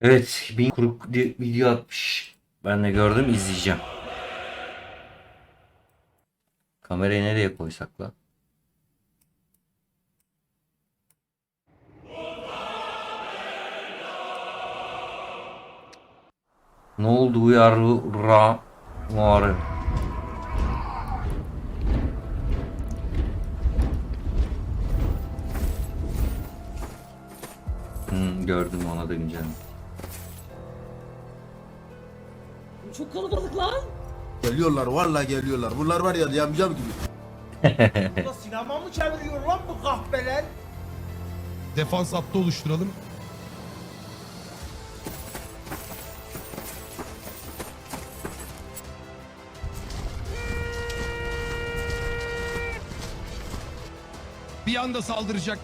Evet, bin kuruk video atmış. Ben de gördüm, izleyeceğim. Kamerayı nereye koysak lan? Ne oldu yarra Muharrem? Hmm, gördüm ona da güncel. Çok kalabalık lan. Geliyorlar vallahi geliyorlar. Bunlar var ya yamyam gibi. Burada sinema mı çeviriyor lan bu kahpeler? Defans hattı oluşturalım. Bir anda saldıracak.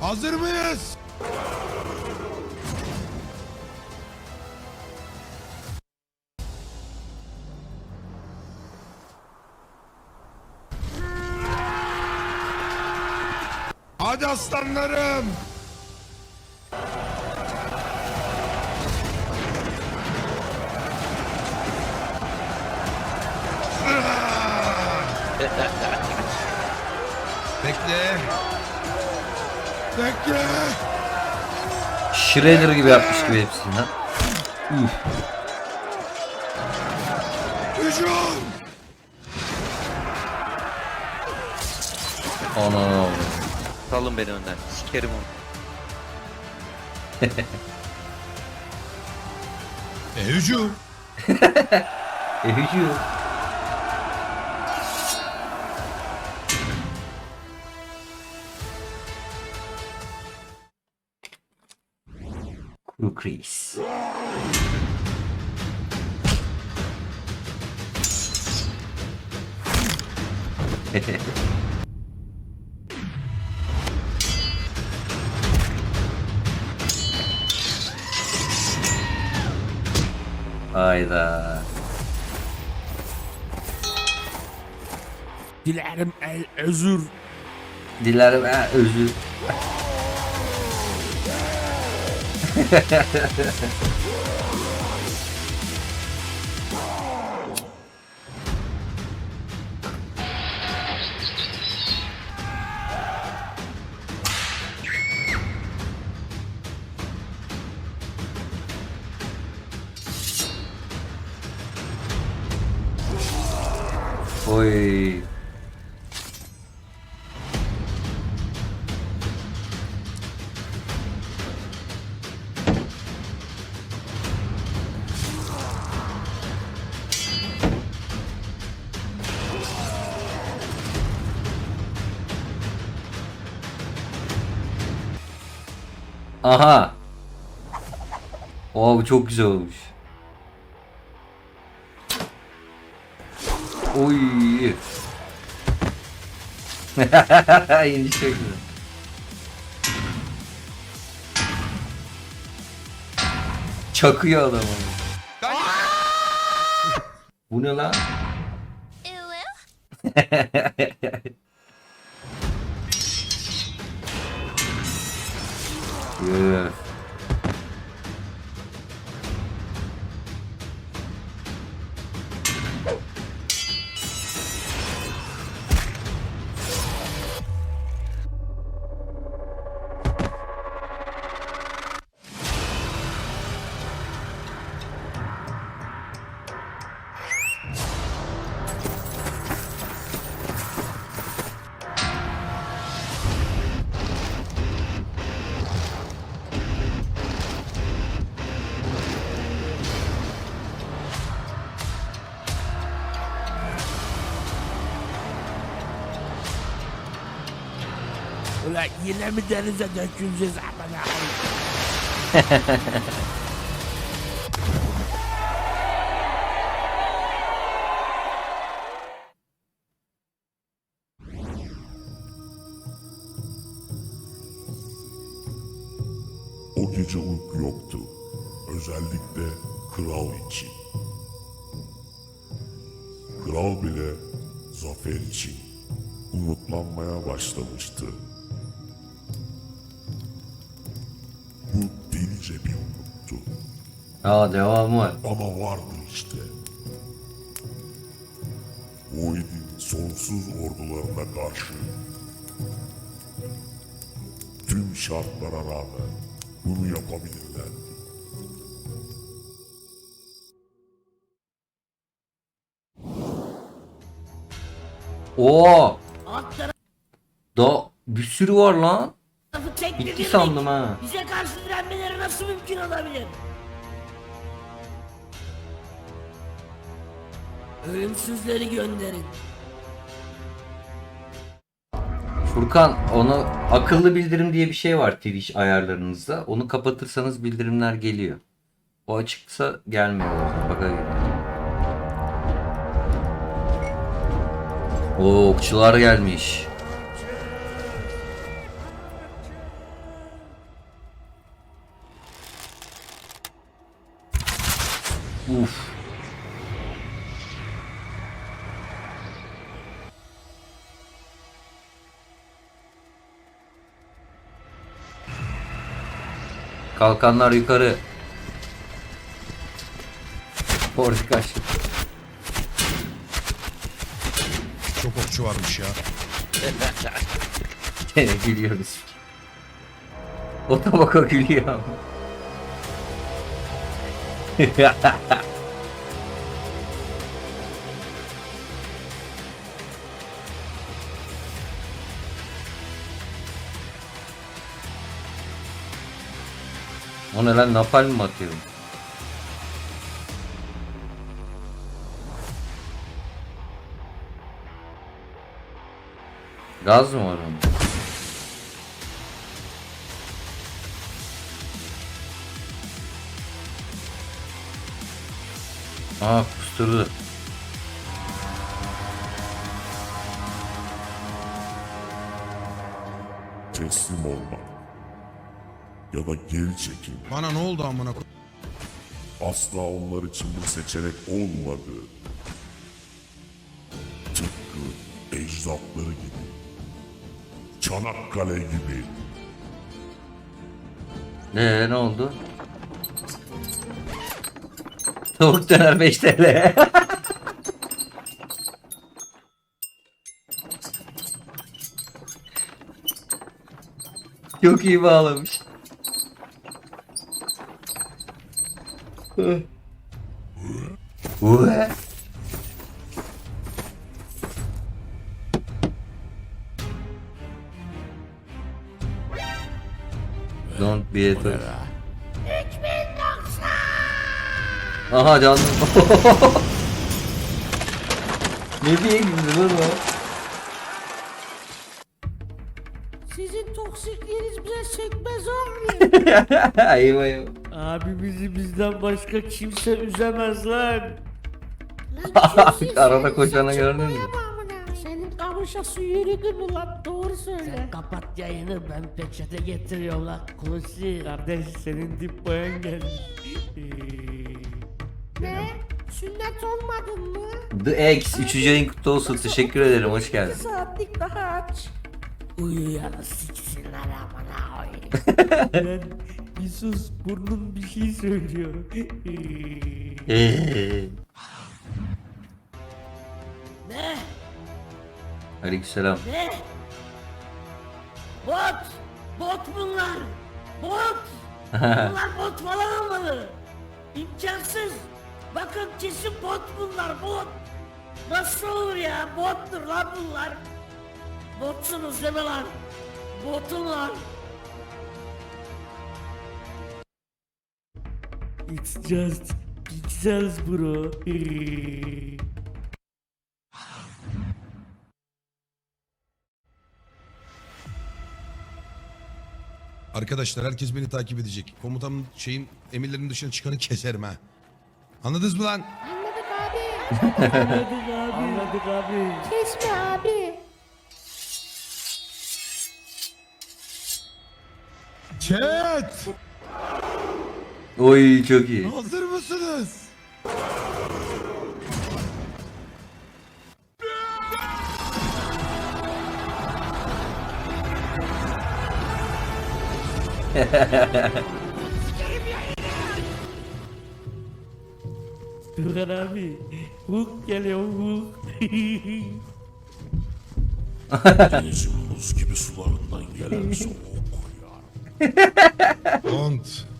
Hazır mıyız? Hadi aslanlarım. Bekle. Bekle. Shredder gibi yapmış gibi hepsini lan. Üf. Hücum. Ana. Salın beni önden. Sikerim onu. E, hücum. E hücum. Kuru Chris. Hayda. Dilerim el özür. Dilerim ha, özür. Oy. Aha. Oo bu çok güzel olmuş. Oy. İniş çok güzel. Çakıyor adam onu. Bu ne lan? Yeah. Ulan yine mi denize döküleceğiz amına? O gece uyku yoktu. Özellikle kral için. Kral bile zafer için umutlanmaya başlamıştı. Delice bir umuttu. Aa devamı var. Ama vardı işte. Void'in sonsuz ordularına karşı tüm şartlara rağmen bunu yapabilirlerdi. Oo! Da bir sürü var lan. Tarafı tek bir Bitti birlik. sandım ha. Bize karşı direnmeleri nasıl mümkün olabilir? Ölümsüzleri gönderin. Furkan onu akıllı bildirim diye bir şey var Twitch ayarlarınızda. Onu kapatırsanız bildirimler geliyor. O açıksa gelmiyor. o zaman. Baka Oo okçular gelmiş. Uf. Kalkanlar yukarı. Orada kaçtı. Çok okçu varmış ya. Gene gülüyoruz. O tabaka gülüyor ama. o ne lan napalm mı atıyorum? Gaz mı var onda? Aa kusturdu. Teslim olmak ya da geri çekil Bana ne oldu amına koy? asla onlar için bir seçenek olmadı. Tıpkı ecdatları gibi. Çanakkale gibi. Ne ne oldu? Tavuk döner 5 TL. Çok iyi bağlamış. Don't be a toy. Aha canlı. ne diye güldü lan o? Sizin toksikliğiniz bize sekmez abi. eyvah eyvah. Abimizi bizden başka kimse üzemez lan. Arada koşanı gördün mü? Senin kavuşası yürüdü mü lan? Doğru söyle. Sen kapat yayını ben peçete getiriyorum lan. Kusi kardeş senin dip boyan gelmiş. Ne? Sünnet olmadın mı? The X 3. ayın kutlu olsun. Teşekkür ederim. Hoş geldin. Saatlik daha aç. Uyuyanı siksinler amına koyayım. bir sus burnun bir şey söylüyor. Ne? Aleykümselam. Ne? Bot! Bot bunlar! Bot! bunlar bot falan olmalı. İmkansız. Bakın kesin bot bunlar bot. Nasıl olur ya? Bottur lan bunlar. Botsunuz deme lan. Botum It's just pixels bro. Arkadaşlar herkes beni takip edecek. Komutanın şeyin emirlerinin dışına çıkanı keserim ha. Anladınız mı lan? Anladık abi. Anladık abi. Anladık abi. Kesme abi. Chat! Oy çok iyi. Hazır mısınız? Duran abi. Hulk geliyor Hulk. Denizin buz gibi sularından gelen soğuk yar. Kont.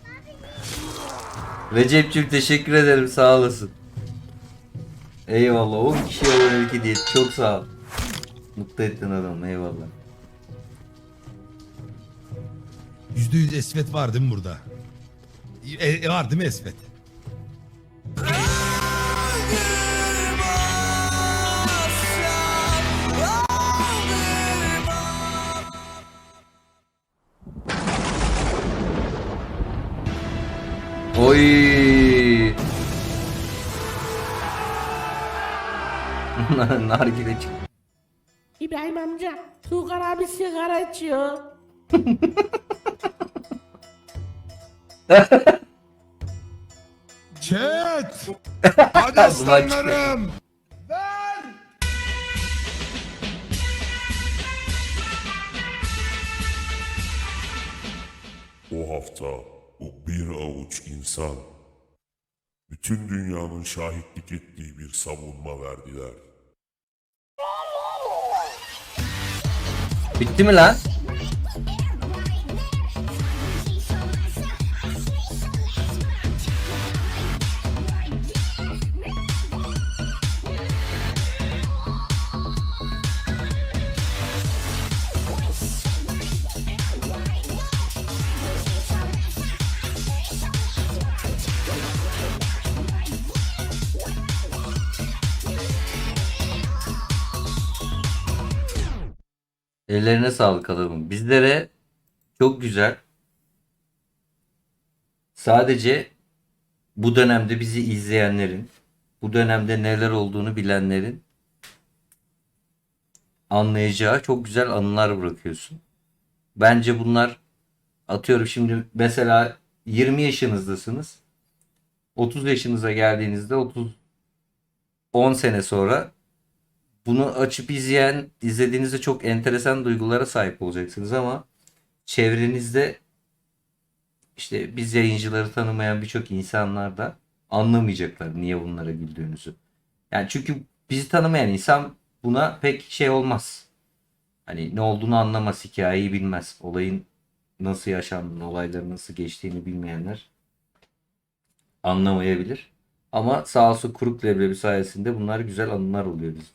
Recep'cim teşekkür ederim sağ olasın. Eyvallah 10 kişi abonelik hediye etti. çok sağ ol. Mutlu ettin adamı eyvallah. Yüzde yüz esvet var değil mi burada? E, e, var değil mi esvet? Oy. Nargile çıktı. İbrahim amca. Turgan abi sigara içiyor. Chat! Hadi aslanlarım! O hafta o bir avuç insan bütün dünyanın şahitlik ettiği bir savunma verdiler. Bitti mi lan? Ellerine sağlık adamım. Bizlere çok güzel. Sadece bu dönemde bizi izleyenlerin, bu dönemde neler olduğunu bilenlerin anlayacağı çok güzel anılar bırakıyorsun. Bence bunlar atıyorum şimdi mesela 20 yaşınızdasınız. 30 yaşınıza geldiğinizde 30 10 sene sonra bunu açıp izleyen, izlediğinizde çok enteresan duygulara sahip olacaksınız ama çevrenizde işte biz yayıncıları tanımayan birçok insanlar da anlamayacaklar niye bunlara güldüğünüzü. Yani çünkü bizi tanımayan insan buna pek şey olmaz. Hani ne olduğunu anlamaz, hikayeyi bilmez. Olayın nasıl yaşandığını, olayların nasıl geçtiğini bilmeyenler anlamayabilir. Ama sağ olsun Kuruk Leblebi sayesinde bunlar güzel anılar oluyor bizim.